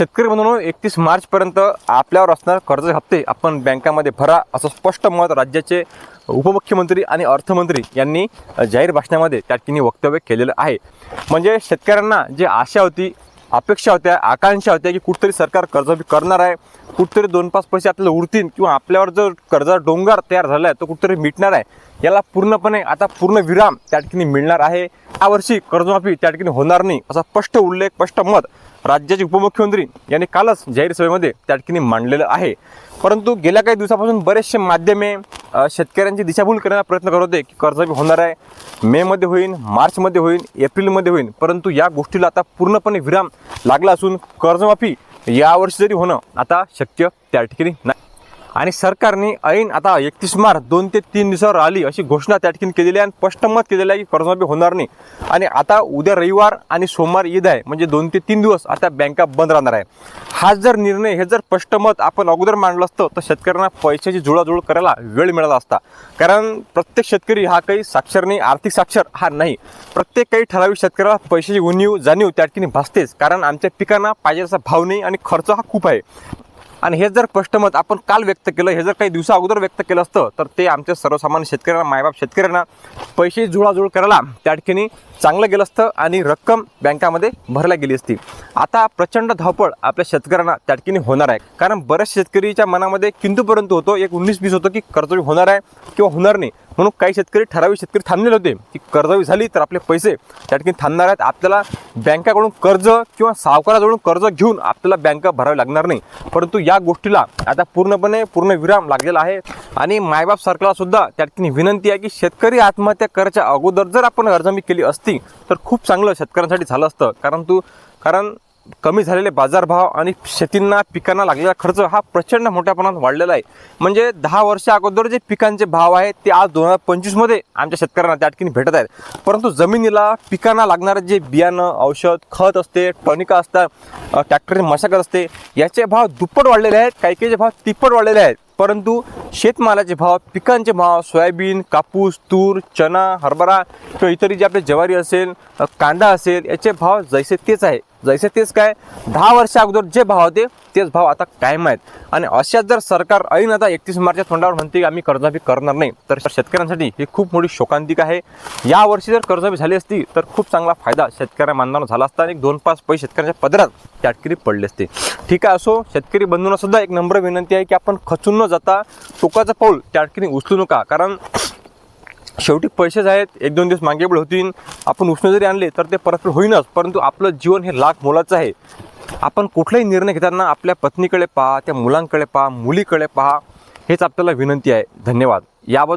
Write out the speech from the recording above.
शेतकरी म्हणून एकतीस मार्चपर्यंत आपल्यावर असणार कर्ज हप्ते आपण बँकामध्ये भरा असं स्पष्ट मत राज्याचे उपमुख्यमंत्री आणि अर्थमंत्री यांनी जाहीर भाषणामध्ये त्या ठिकाणी वक्तव्य केलेलं आहे. म्हणजे शेतकऱ्यांना जी आशा होती अपेक्षा होत्या आकांक्षा होत्या की कुठतरी सरकार कर्ज करणार आहे. कुठतरी दोन पाच पैसे आपल्याला उरतील किंवा आपल्यावर जो कर्जा डोंगर तयार झाला आहे तो कुठतरी मिटणार आहे. याला पूर्णपणे आता पूर्ण विराम त्या ठिकाणी मिळणार आहे. यावर्षी कर्जमाफी त्या ठिकाणी होणार नाही असा स्पष्ट उल्लेख स्पष्ट मत राज्याचे उपमुख्यमंत्री यांनी कालच जाहीर सभेमध्ये त्या ठिकाणी मांडलेलं आहे. परंतु गेल्या काही दिवसापासून बरेचसे माध्यमे शेतकऱ्यांची दिशाभूल करण्याचा प्रयत्न करत होते की कर्जमाफी होणार आहे. मेमध्ये होईल मार्चमध्ये होईल एप्रिलमध्ये होईल परंतु या गोष्टीला आता पूर्णपणे विराम लागला असून कर्जमाफी यावर्षी जरी होणं आता शक्य त्या ठिकाणी नाही. आणि सरकारने ऐन आता एकतीस मार्च दोन ते तीन दिवसावर आली अशी घोषणा त्या ठिकाणी केलेली आहे आणि स्पष्ट मत केलेलं आहे की कर्जमाफी होणार नाही. आणि आता उद्या रविवार आणि सोमवार ईद आहे म्हणजे दोन ते तीन दिवस आता बँका बंद राहणार आहे. हा जर निर्णय हे जर स्पष्ट मत आपण अगोदर मांडलं असतं तर शेतकऱ्यांना पैशाची जुळाजुळ करायला वेळ मिळाला असता. कारण प्रत्येक शेतकरी हा काही साक्षर नाही आर्थिक साक्षर हा नाही. प्रत्येक काही ठराविक शेतकऱ्याला पैशाची उणीव जाणीव त्या ठिकाणी भासतेच. कारण आमच्या पिकांना पाहिजे असा भाव नाही आणि खर्च हा खूप आहे. आणि हे जर स्पष्ट मत आपण काल व्यक्त केलं हे जर काही दिवसा अगोदर व्यक्त केलं असतं तर ते आमच्या सर्वसामान्य शेतकऱ्यांना मायबाप शेतकऱ्यांना पैसे जुळाजुळ करायला त्या ठिकाणी चांगलं गेलं असतं आणि रक्कम बँकामध्ये भरल्या गेली असती. आता प्रचंड धावपळ आपल्या शेतकऱ्यांना त्या ठिकाणी होणार आहे. कारण बऱ्याच शेतकरीच्या मनामध्ये किंतूपर्यंत होतो एक उन्नीस बीस होतं की कर्ज होणार आहे किंवा होणार नाही. म्हणून काही शेतकरी ठराविक शेतकरी थांबलेले होते. की कर्जवी झाली तर आपले पैसे त्या ठिकाणी थांबणार आहेत. आपल्याला बँकाकडून कर्ज किंवा सावकाराजवळून कर्ज घेऊन आपल्याला बँका भरावी लागणार नाही. परंतु या गोष्टीला आता पूर्णपणे पूर्ण विराम लागलेला आहे. आणि मायबाप सरकारला सुद्धा त्या ठिकाणी विनंती आहे की शेतकरी आत्महत्या करायच्या अगोदर जर आपण अर्जमी केली असती तर खूप चांगलं शेतकऱ्यांसाठी झालं असतं. कारण तू कारण कमी झालेले बाजारभाव आणि शेतींना पिकांना लागलेला खर्च हा प्रचंड मोठ्या प्रमाणात वाढलेला आहे. म्हणजे दहा वर्षा अगोदर जे पिकांचे भाव आहेत ते आज दोन हजार पंचवीसमध्ये आमच्या शेतकऱ्यांना त्या ठिकाणी भेटत आहेत. परंतु जमिनीला पिकांना लागणारं जे बियाणं औषध खत असते टॉनिका असतात ट्रॅक्टरची मशागत असते याचे भाव दुप्पट वाढलेले आहेत काही काहीचे भाव तिप्पट वाढलेले आहेत. परंतु शेतमालाचे भाव पिकांचे भाव सोयाबीन कापूस तूर चना हरभरा किंवा इतर जे आपले ज्वारी असेल कांदा असेल याचे भाव जैसे तेच आहे. जैसे तेच काय? दहा वर्षा अगोदर जे भाव होते तेच भाव आता कायम आहेत. आणि अशाच जर सरकार ऐन आता एकतीस मार्चच्या तोंडावर म्हणते की आम्ही कर्जमाफी करणार नाही तर शेतकऱ्यांसाठी ही खूप मोठी शोकांतिक आहे. या वर्षी जर कर्जमाफी झाली असती तर खूप चांगला फायदा शेतकऱ्या मानवाला झाला असता आणि दोन पाच पैसे शेतकऱ्यांच्या पदरात त्या पडले असते. ठीक आहे असो शेतकरी बंधूंना सुद्धा एक नम्र विनंती आहे की आपण खचून न जाता टोकाचं पाऊल त्या ठिकाणी उचलू नका. कारण शेवटी पैसेच आहेत एक दोन दिवस मागे होतील. आपण उष्ण जरी आणले तर ते परतफेड होईनच. परंतु आपलं जीवन हे लाख मोलाचं आहे. आपण कुठलाही निर्णय घेताना आपल्या पत्नीकडे पहा त्या मुलांकडे पहा मुलीकडे पहा हेच आपल्याला विनंती आहे. धन्यवाद. याबद्दल